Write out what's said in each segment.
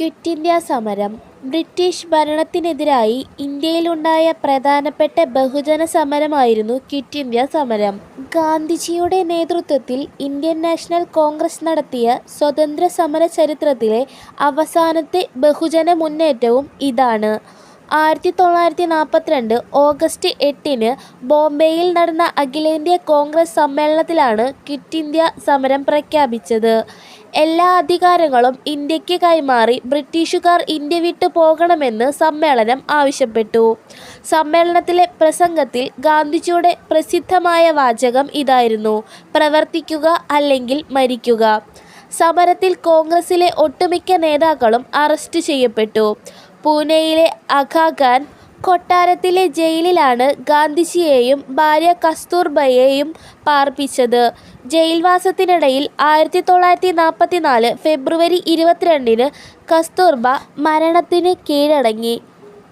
Quit India സമരം British ഭരണത്തിനെതിരായി ഇന്ത്യയിലുണ്ടായ പ്രധാനപ്പെട്ട ബഹുജന സമരമായിരുന്നു ക്വിറ്റ് ഇന്ത്യ സമരം. ഗാന്ധിജിയുടെ നേതൃത്വത്തിൽ ഇന്ത്യൻ നാഷണൽ കോൺഗ്രസ് നടത്തിയ സ്വതന്ത്ര സമര ചരിത്രത്തിലെ അവസാനത്തെ ബഹുജന മുന്നേറ്റവും ഇതാണ്. ആയിരത്തി തൊള്ളായിരത്തി നാൽപ്പത്തിരണ്ട് ഓഗസ്റ്റ് എട്ടിന് ബോംബെയിൽ നടന്ന അഖിലേന്ത്യാ കോൺഗ്രസ് സമ്മേളനത്തിലാണ് കിറ്റ് ഇന്ത്യ സമരം പ്രഖ്യാപിച്ചത്. എല്ലാ അധികാരങ്ങളും ഇന്ത്യയ്ക്ക് കൈമാറി ബ്രിട്ടീഷുകാർ ഇന്ത്യ വിട്ടു പോകണമെന്ന് സമ്മേളനം ആവശ്യപ്പെട്ടു. സമ്മേളനത്തിലെ പ്രസംഗത്തിൽ ഗാന്ധിജിയുടെ പ്രസിദ്ധമായ വാചകം ഇതായിരുന്നു "പ്രവർത്തിക്കുക അല്ലെങ്കിൽ മരിക്കുക". സമരത്തിൽ കോൺഗ്രസിലെ ഒട്ടുമിക്ക നേതാക്കളും അറസ്റ്റ് ചെയ്യപ്പെട്ടു. പൂനെയിലെ അഖാഖാൻ കൊട്ടാരത്തിലെ ജയിലിലാണ് ഗാന്ധിജിയെയും ഭാര്യ കസ്തൂർബയെയും പാർപ്പിച്ചത്. ജയിൽവാസത്തിനിടയിൽ ആയിരത്തി തൊള്ളായിരത്തി നാൽപ്പത്തിനാല് ഫെബ്രുവരി ഇരുപത്തിരണ്ടിന് കസ്തൂർബ മരണത്തിന് കീഴടങ്ങി.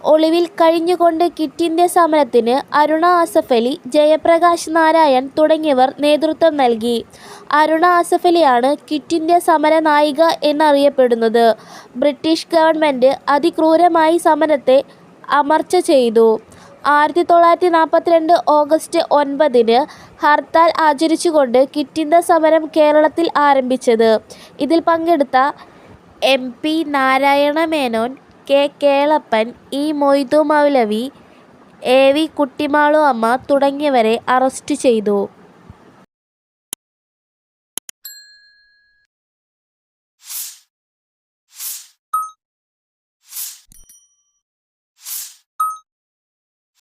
ഒളിവിൽ കഴിഞ്ഞുകൊണ്ട് കിറ്റിന്റെ സമരത്തിന് അരുണ ആസഫലി, ജയപ്രകാശ് നാരായൺ തുടങ്ങിയവർ നേതൃത്വം നൽകി. അരുണ ആസഫലിയാണ് കിറ്റിന്റെ സമര നായിക എന്നറിയപ്പെടുന്നത്. ബ്രിട്ടീഷ് ഗവൺമെന്റ് അതിക്രൂരമായി സമരത്തെ അമർച്ച ചെയ്തു. ആയിരത്തി തൊള്ളായിരത്തി നാൽപ്പത്തിരണ്ട് ഓഗസ്റ്റ് ഒൻപതിന് ഹർത്താൽ ആചരിച്ചുകൊണ്ട് ക്വിറ്റ് ഇന്ത്യാ സമരം കേരളത്തിൽ ആരംഭിച്ചത്. ഇതിൽ പങ്കെടുത്ത M. P. Narayana Menon, K. Kelappan, E. Moidu Moulavi, A. V. Kuttimalu Amma തുടങ്ങിയവരെ അറസ്റ്റ് ചെയ്തു.